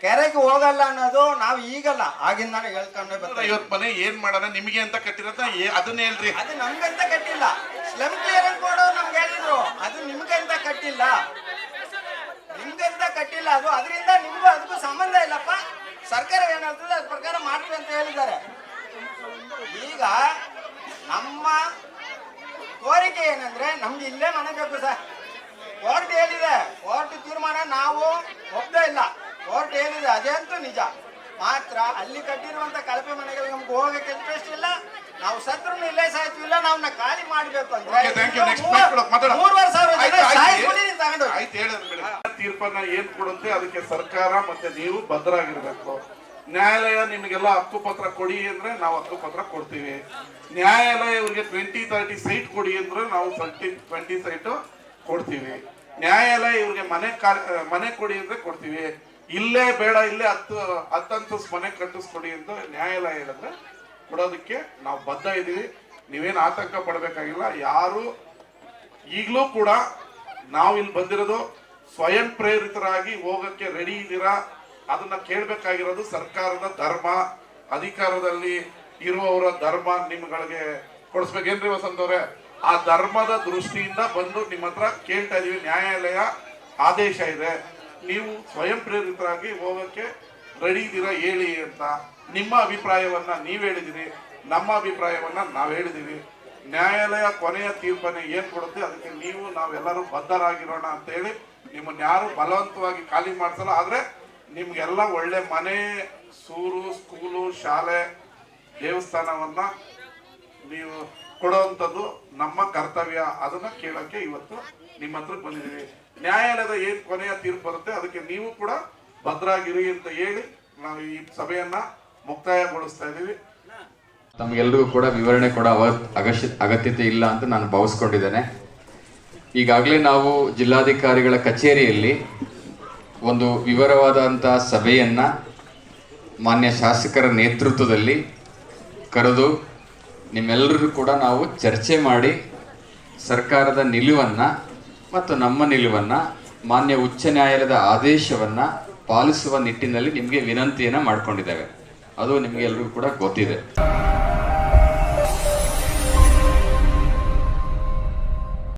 ಕೆರೆಗೆ ಹೋಗಲ್ಲ ಅನ್ನೋದು ನಾವು ಈಗಲ್ಲ ಆಗಿಂದ ಹೇಳ್ಕೊಂಡೇ ಬರ್ತಾ ಇವತ್ತು ಮನೆ ಏನ್ ಮಾಡೋಣ? ನಿಮಗೆ ಅಂತ ಕಟ್ಟಿರೋದ? ಅದನ್ನ ಹೇಳ್ರಿ. ಅದು ನಮ್ಗಂತ ಕಟ್ಟಿಲ್ಲ. ಸ್ಲಮ್ ಕ್ಲಿಯರೆನ್ಸ್ ಕೊಡೋ ನಮ್ಗೆ ಹೇಳಿದ್ರು. ಅದು ನಿಮ್ಗಂತ ಕಟ್ಟಿಲ್ಲ. ನಿಮ್ಗಂತ ಕಟ್ಟಿಲ್ಲ ಅದು. ಅದರಿಂದ ನಿಮ್ಗೂ ಅದಕ್ಕೂ ಸಂಬಂಧ ಇಲ್ಲಪ್ಪ. ಸರ್ಕಾರ ಏನಾಗ್ತದೆ ಅದ್ರ ಪ್ರಕಾರ ಮಾಡ್ತೀವಿ ಅಂತ ಹೇಳಿದ್ದಾರೆ. ಈಗ ನಮ್ಮ ಕೋರಿಕೆ ಏನಂದ್ರೆ ನಮ್ಗೆ ಇಲ್ಲೇ ಮನೆ ಬೇಕು ಸರ್. ಕೋರ್ಟ್ ಹೇಳಿದೆ. ಕೋರ್ಟ್ ತೀರ್ಮಾನ ನಾವು ಒಪ್ಪದೇ ಇಲ್ಲ. ಹೇಳಿದೆ ಅದಂತೂ ನಿಜ. ಮಾತ್ರ ಅಲ್ಲಿ ಕಟ್ಟಿರುವಂತ ಕಳಪೆ ಮನೆಗಳಿಗೆ ನಮ್ಗೆ ಹೋಗಕ್ಕೆ ಇಂಟ್ರೆಸ್ಟ್ ಇಲ್ಲ. ನಾವು ಸತ್ರ ಇಲ್ಲೇ ಸಾಯ್ತಿಲ್ಲ ನಾವ್ನ ಖಾಲಿ ಮಾಡ್ಬೇಕು ಮೂರುವರೆ ಸಾವಿರ ತೀರ್ಪನ್ನ ಏನ್ ಕೊಡುತ್ತೆ ಅದಕ್ಕೆ ಸರ್ಕಾರ ಮತ್ತೆ ನೀವು ಭದ್ರಾಗಿರ್ಬೇಕು. ನ್ಯಾಯಾಲಯ ನಿಮಗೆಲ್ಲ ಹಕ್ಕುಪತ್ರ ಕೊಡಿ ಅಂದ್ರೆ ನಾವು ಹಕ್ಕುಪತ್ರ ಕೊಡ್ತೀವಿ. ನ್ಯಾಯಾಲಯ ಇವ್ರಿಗೆ ಟ್ವೆಂಟಿ ತರ್ಟಿ ಸೈಟ್ ಕೊಡಿ ಅಂದ್ರೆ ನಾವು ಟ್ವೆಂಟಿ ಟ್ವೆಂಟಿ ಸೈಟ್ ಕೊಡ್ತೀವಿ. ನ್ಯಾಯಾಲಯ ಇವ್ರಿಗೆ ಮನೆ ಮನೆ ಕೊಡಿ ಅಂದ್ರೆ ಕೊಡ್ತೀವಿ. ಇಲ್ಲೇ ಬೇಡ, ಇಲ್ಲೇ ಹತ್ತು ಹತ್ತಂತಸ್ ಮನೆ ಕಟ್ಟಿಸ್ಕೊಡಿ ಎಂದು ನ್ಯಾಯಾಲಯ ಹೇಳಿದ್ರೆ ಕೊಡೋದಕ್ಕೆ ನಾವು ಬದ್ಧ ಇದ್ದೀವಿ. ನೀವೇನು ಆತಂಕ ಪಡಬೇಕಾಗಿಲ್ಲ. ಯಾರು ಈಗಲೂ ಕೂಡ ನಾವು ಇಲ್ಲಿ ಬಂದಿರೋದು ಸ್ವಯಂ ಪ್ರೇರಿತರಾಗಿ ಹೋಗಕ್ಕೆ ರೆಡಿ ಇದ್ದೀರಾ? ಅದನ್ನ ಕೇಳಬೇಕಾಗಿರೋದು ಸರ್ಕಾರದ ಧರ್ಮ. ಅಧಿಕಾರದಲ್ಲಿ ಇರುವವರ ಧರ್ಮ ನಿಮ್ಗಳಿಗೆ ಕೊಡಿಸ್ಬೇಕೇನ್ರಿ ವಸಂತ್ ಅವರೇ ಆ ಧರ್ಮದ ದೃಷ್ಟಿಯಿಂದ ಬಂದು ನಿಮ್ಮ ಹತ್ರ ಕೇಳ್ತಾ ಇದೀವಿ. ನ್ಯಾಯಾಲಯ ಆದೇಶ ಇದೆ. ನೀವು ಸ್ವಯಂ ಪ್ರೇರಿತರಾಗಿ ಹೋಗಕ್ಕೆ ರೆಡಿ ಇದ್ದೀರಾ, ಹೇಳಿ ಅಂತ ನಿಮ್ಮ ಅಭಿಪ್ರಾಯವನ್ನ ನೀವು ಹೇಳಿದಿರಿ, ನಮ್ಮ ಅಭಿಪ್ರಾಯವನ್ನ ನಾವು ಹೇಳಿದ್ದೀವಿ ನ್ಯಾಯಾಲಯ ಕೊನೆಯ ತೀರ್ಪನ್ನು ಏನು ಕೊಡುತ್ತೆ, ಅದಕ್ಕೆ ನೀವು ನಾವೆಲ್ಲರೂ ಬದ್ಧರಾಗಿರೋಣ ಅಂತ ಹೇಳಿ ನಿಮ್ಮನ್ನ ಯಾರು ಬಲವಂತವಾಗಿ ಖಾಲಿ ಮಾಡ್ಸಲ್ಲ, ಆದರೆ ನಿಮಗೆಲ್ಲ ಒಳ್ಳೆ ಮನೆ, ಸೂರು, ಸ್ಕೂಲು, ಶಾಲೆ, ದೇವಸ್ಥಾನವನ್ನ ನೀವು ಕೊಡುವಂಥದ್ದು ನಮ್ಮ ಕರ್ತವ್ಯ. ಅದನ್ನ ಕೇಳಕ್ಕೆ ಇವತ್ತು ನಿಮ್ಮ ಹತ್ರ ಬಂದಿದ್ದೀವಿ. ನ್ಯಾಯಾಲಯದ ಏನ್ ಕೊನೆಯ ತೀರ್ಪು ಬರುತ್ತೆ, ಅದಕ್ಕೆ ನೀವು ಕೂಡ ಭದ್ರಾಗಿರಿ ಅಂತ ಹೇಳಿ ನಾವು ಈ ಸಭೆಯನ್ನ ಮುಕ್ತಾಯಗೊಳಿಸ್ತಾ ಇದ್ದೀವಿ. ತಮಗೆಲ್ಲರಿಗೂ ಕೂಡ ವಿವರಣೆ ಕೊಡೋ ಅಗಶ್ಯ ಅಗತ್ಯ ಅಗತ್ಯತೆ ಇಲ್ಲ ಅಂತ ನಾನು ಭಾವಿಸ್ಕೊಂಡಿದ್ದೇನೆ. ಈಗಾಗಲೇ ನಾವು ಜಿಲ್ಲಾಧಿಕಾರಿಗಳ ಕಚೇರಿಯಲ್ಲಿ ಒಂದು ವಿವರವಾದಂಥ ಸಭೆಯನ್ನು ಮಾನ್ಯ ಶಾಸಕರ ನೇತೃತ್ವದಲ್ಲಿ ಕರೆದು ನಿಮ್ಮೆಲ್ಲರೂ ಕೂಡ ನಾವು ಚರ್ಚೆ ಮಾಡಿ ಸರ್ಕಾರದ ನಿಲುವನ್ನು ಮತ್ತು ನಮ್ಮ ನಿಲುವನ್ನು, ಮಾನ್ಯ ಉಚ್ಚ ನ್ಯಾಯಾಲಯದ ಆದೇಶವನ್ನು ಪಾಲಿಸುವ ನಿಟ್ಟಿನಲ್ಲಿ ನಿಮಗೆ ವಿನಂತಿಯನ್ನು ಮಾಡಿಕೊಂಡಿದ್ದೇವೆ. ಅದು ನಿಮಗೆ ಎಲ್ರಿಗೂ ಕೂಡ ಗೊತ್ತಿದೆ.